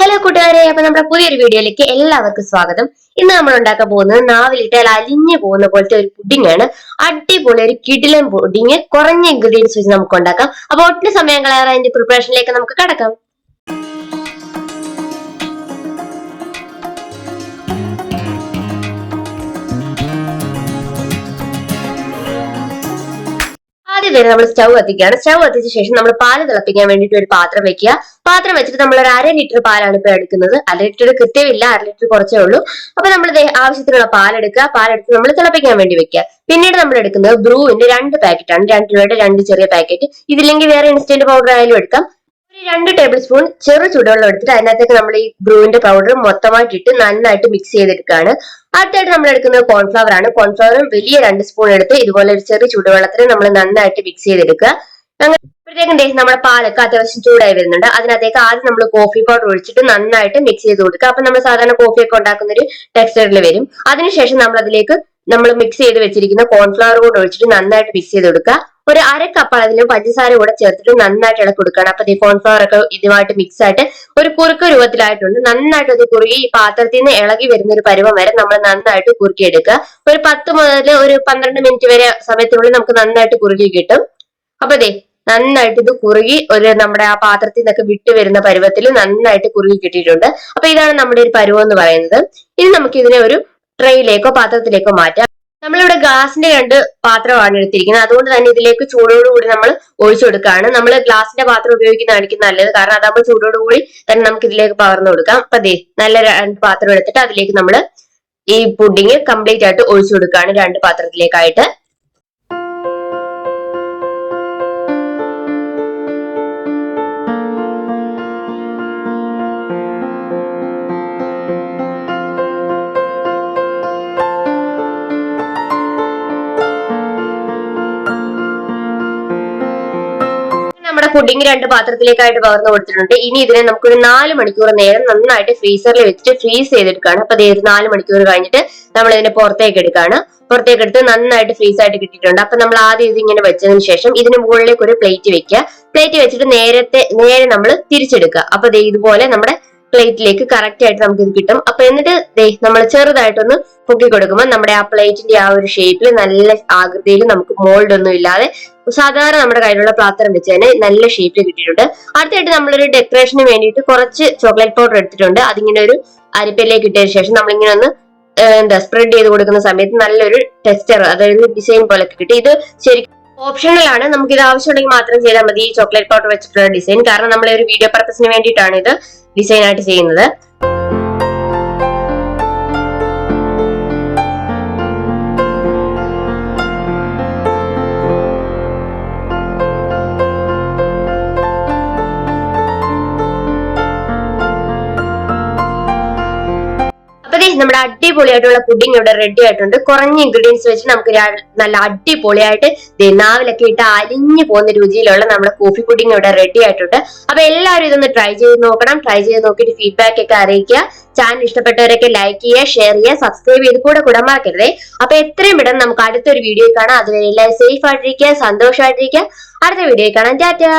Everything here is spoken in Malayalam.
ഹലോ കൂട്ടുകാരെ. അപ്പൊ നമ്മുടെ പുതിയൊരു വീഡിയോയിലേക്ക് എല്ലാവർക്കും സ്വാഗതം. ഇന്ന് നമ്മൾ ഉണ്ടാക്കാൻ പോകുന്നത് നാവിലിട്ടാൽ അലിഞ്ഞു പോകുന്ന പോലത്തെ ഒരു പുഡിംഗ് ആണ്. അടിപൊളി ഒരു കിടിലൻ പുഡിംഗ്. കുറഞ്ഞ ഇൻഗ്രീഡിയൻസ് വെച്ച് നമുക്ക് ഉണ്ടാക്കാം. അപ്പൊ ഒട്ടും സമയം കളയാതെ അതിന്റെ പ്രിപ്പറേഷനിലേക്ക് നമുക്ക് കടക്കാം. ആദ്യം നമ്മൾ സ്റ്റൗ കത്തിക്കുകയാണ്. സ്റ്റൗ കത്തിച്ച ശേഷം നമ്മൾ പാൽ തിളപ്പിക്കാൻ വേണ്ടിയിട്ട് ഒരു പാത്രം വെക്കുക. പാത്രം വെച്ചിട്ട് നമ്മൾ ഒരു അര ലിറ്റർ പാലാണ് ഇപ്പൊ എടുക്കുന്നത്. അര ലിറ്റർ കൃത്യമില്ല അര ലിറ്റർ കുറച്ചേ ഉള്ളൂ. അപ്പൊ നമ്മൾ ആവശ്യത്തിനുള്ള പാലെടുക്കുക പാലെടുത്ത് നമ്മൾ തിളപ്പിക്കാൻ വേണ്ടി വെക്കുക. പിന്നീട് നമ്മൾ എടുക്കുന്നത് ബ്രൂവിന്റെ രണ്ട് പാക്കറ്റ് ആണ്. രണ്ട് രൂപയുടെ രണ്ട് ചെറിയ പാക്കറ്റ് ഇതില്ലെങ്കിൽ വേറെ ഇൻസ്റ്റന്റ് പൗഡർ ആയാലും എടുക്കാം. രണ്ട് ടേബിൾ സ്പൂൺ ചെറു ചൂടുവെള്ളം എടുത്തിട്ട് അതിനകത്തേക്ക് നമ്മൾ ഈ ബ്രൂവിന്റെ പൗഡർ മൊത്തമായിട്ട് ഇട്ട് നന്നായിട്ട് മിക്സ് ചെയ്തെടുക്കുകയാണ്. അടുത്തായിട്ട് നമ്മൾ എടുക്കുന്നത് കോൺഫ്ലവർ ആണ്. കോൺഫ്ലവർ വലിയ രണ്ട് സ്പൂൺ എടുത്ത് ഇതുപോലെ ഒരു ചെറിയ ചൂടുവെള്ളത്തിൽ നമ്മൾ നന്നായിട്ട് മിക്സ് ചെയ്തെടുക്കുക. അങ്ങനെ അപ്പോഴത്തേക്കും ടേസ്റ്റ് നമ്മുടെ പാലൊക്കെ അത്യാവശ്യം ചൂടായി വരുന്നുണ്ട്. അതിനകത്തേക്ക് ആദ്യം നമ്മൾ കോഫി പൗഡർ ഒഴിച്ചിട്ട് നന്നായിട്ട് മിക്സ് ചെയ്ത് കൊടുക്കുക. അപ്പൊ നമ്മൾ സാധാരണ കോഫിയൊക്കെ ഉണ്ടാക്കുന്ന ഒരു ടെക്സ്ചറിൽ വരും. അതിനുശേഷം നമ്മൾ അതിലേക്ക് നമ്മൾ മിക്സ് ചെയ്ത് വെച്ചിരിക്കുന്ന കോൺഫ്ലവർ കൂടെ ഒഴിച്ചിട്ട് നന്നായിട്ട് മിക്സ് ചെയ്ത് കൊടുക്കുക. ഒരു അര കപ്പ് അളവിലും പഞ്ചസാര കൂടെ ചേർത്തിട്ട് നന്നായിട്ട് ഇളക്കി കൊടുക്കണം അപ്പൊ ഈ കോൺഫ്ലവർ ഒക്കെ ഇതുമായിട്ട് മിക്സ് ആയിട്ട് ഒരു കുറുക്ക് രൂപത്തിലായിട്ടുണ്ട്. നന്നായിട്ട് അത് കുറുകി ഈ പാത്രത്തിൽ നിന്ന് ഇളകി വരുന്ന ഒരു പരുവം വരെ നമ്മൾ നന്നായിട്ട് കുറുക്കി എടുക്കുക ഒരു പത്ത് മുതൽ ഒരു പന്ത്രണ്ട് മിനിറ്റ് വരെ സമയത്തിനുള്ളിൽ നമുക്ക് നന്നായിട്ട് കുറുകി കിട്ടും. അപ്പൊ ദേ നന്നായിട്ട് ഇത് കുറുകി ഒരു നമ്മുടെ ആ പാത്രത്തിൽ നിന്നൊക്കെ വിട്ടു വരുന്ന പരുവത്തിൽ നന്നായിട്ട് കുറുകി കിട്ടിയിട്ടുണ്ട്. അപ്പൊ ഇതാണ് നമ്മുടെ ഒരു പരുവം എന്ന് പറയുന്നത്. ഇനി നമുക്ക് ഇതിനെ ഒരു ട്രെയിലേക്കോ പാത്രത്തിലേക്കോ മാറ്റാം. നമ്മളിവിടെ ഗ്ലാസിന്റെ രണ്ട് പാത്രമാണ് എടുത്തിരിക്കുന്നത്. അതുകൊണ്ട് തന്നെ ഇതിലേക്ക് ചൂടോടുകൂടി നമ്മൾ ഒഴിച്ചു കൊടുക്കുകയാണ്. നമ്മൾ ഗ്ലാസിന്റെ പാത്രം ഉപയോഗിക്കുന്നതായിരിക്കും നല്ലത്. കാരണം അതാകുമ്പോൾ ചൂടോടുകൂടി തന്നെ നമുക്ക് ഇതിലേക്ക് പകർന്നു കൊടുക്കാം. അപ്പൊ ദേ നല്ല രണ്ട് പാത്രം എടുത്തിട്ട് അതിലേക്ക് നമ്മൾ ഈ പുഡിങ് കംപ്ലീറ്റ് ആയിട്ട് ഒഴിച്ചു കൊടുക്കുകയാണ് രണ്ട് പാത്രത്തിലേക്കായിട്ട്. പുഡിംഗ് രണ്ട് പാത്രത്തിലേക്കായിട്ട് പകർന്നു കൊടുത്തിട്ടുണ്ട്. ഇനി ഇതിനെ നമുക്കൊരു നാല് മണിക്കൂർ നേരം നന്നായിട്ട് ഫ്രീസറിൽ വെച്ചിട്ട് ഫ്രീസ് ചെയ്തെടുക്കുകയാണ്. അപ്പൊ ദേ ഒരു നാല് മണിക്കൂർ കഴിഞ്ഞിട്ട് നമ്മൾ ഇതിനെ പുറത്തേക്ക് എടുക്കുകയാണ്. പുറത്തേക്ക് എടുത്ത് നന്നായിട്ട് ഫ്രീസ് ആയിട്ട് കിട്ടിയിട്ടുണ്ട്. അപ്പൊ നമ്മൾ ആദ്യം ഇത് ഇങ്ങനെ വെച്ചതിന് ശേഷം ഇതിന് മുകളിലേക്ക് ഒരു പ്ലേറ്റ് വെക്കുക. പ്ലേറ്റ് വെച്ചിട്ട് നേരത്തെ നേരെ നമ്മൾ തിരിച്ചെടുക്കുക. അപ്പൊ ഇതുപോലെ നമ്മുടെ പ്ലേറ്റിലേക്ക് കറക്റ്റ് ആയിട്ട് നമുക്ക് ഇത് കിട്ടും. അപ്പൊ എന്നിട്ട് ദേ നമ്മൾ ചെറുതായിട്ടൊന്ന് പൊക്കി കൊടുക്കുമ്പോൾ നമ്മുടെ ആ പ്ലേറ്റിന്റെ ആ ഒരു ഷേപ്പിൽ നല്ല ആകൃതിയിൽ നമുക്ക് മോൾഡ് ഒന്നും ഇല്ലാതെ സാധാരണ നമ്മുടെ കയ്യിലുള്ള പാത്രം വെച്ച് തന്നെ നല്ല ഷേപ്പിൽ കിട്ടിയിട്ടുണ്ട്. അടുത്തായിട്ട് നമ്മളൊരു ഡെക്കറേഷന് വേണ്ടിയിട്ട് കുറച്ച് ചോക്ലേറ്റ് പൗഡർ എടുത്തിട്ടുണ്ട്. അതിങ്ങനെ ഒരു അരിപ്പയിലേക്ക് ഇട്ടതിന് ശേഷം നമ്മളിങ്ങനെ ഒന്ന് എന്താ സ്പ്രെഡ് ചെയ്ത് കൊടുക്കുന്ന സമയത്ത് നല്ലൊരു ടെക്സ്ചർ അതായത് ഡിസൈൻ പോലൊക്കെ കിട്ടി. ഇത് ശരിക്കും ഓപ്ഷണൽ ആണ്. നമുക്ക് ഇത് ആവശ്യമുണ്ടെങ്കിൽ മാത്രം ചെയ്താൽ മതി. ചോക്ലേറ്റ് പൗഡർ വെച്ചിട്ടുള്ള ഡിസൈൻ കാരണം നമ്മൾ ഒരു വീഡിയോ പർപ്പസിന് വേണ്ടിയിട്ടാണ് ഇത് ഡിസൈൻ ആയിട്ട് ചെയ്യുന്നത്. നമ്മുടെ അടിപൊളിയായിട്ടുള്ള പുഡിംഗ് ഇവിടെ റെഡി ആയിട്ടുണ്ട്. കുറഞ്ഞ ഇൻഗ്രീഡിയൻസ് വെച്ച് നമുക്ക് നല്ല അടിപൊളിയായിട്ട് ദിനാവിലൊക്കെ ഇട്ട് അലിഞ്ഞു പോകുന്ന രുചിയിലുള്ള നമ്മുടെ കോഫി പുഡിംഗ് ഇവിടെ റെഡി ആയിട്ടുണ്ട്. അപ്പൊ എല്ലാവരും ഇതൊന്ന് ട്രൈ ചെയ്ത് നോക്കണം. ട്രൈ ചെയ്ത് നോക്കിയിട്ട് ഫീഡ്ബാക്ക് ഒക്കെ അറിയിക്കുക. ചാനൽ ഇഷ്ടപ്പെട്ടവരൊക്കെ ലൈക്ക് ചെയ്യുക ഷെയർ ചെയ്യുക സബ്സ്ക്രൈബ് ചെയ്ത് കൂടെ കൂടെ മറക്കരുതേ. അപ്പൊ എത്രയും പെട്ടെന്ന് നമുക്ക് അടുത്തൊരു വീഡിയോ കാണാം. അതുവരെ എല്ലാവരും സേഫ് ആയിട്ടിരിക്കുക സന്തോഷമായിട്ടിരിക്കുക അടുത്ത വീഡിയോ കാണാം. ടാറ്റാ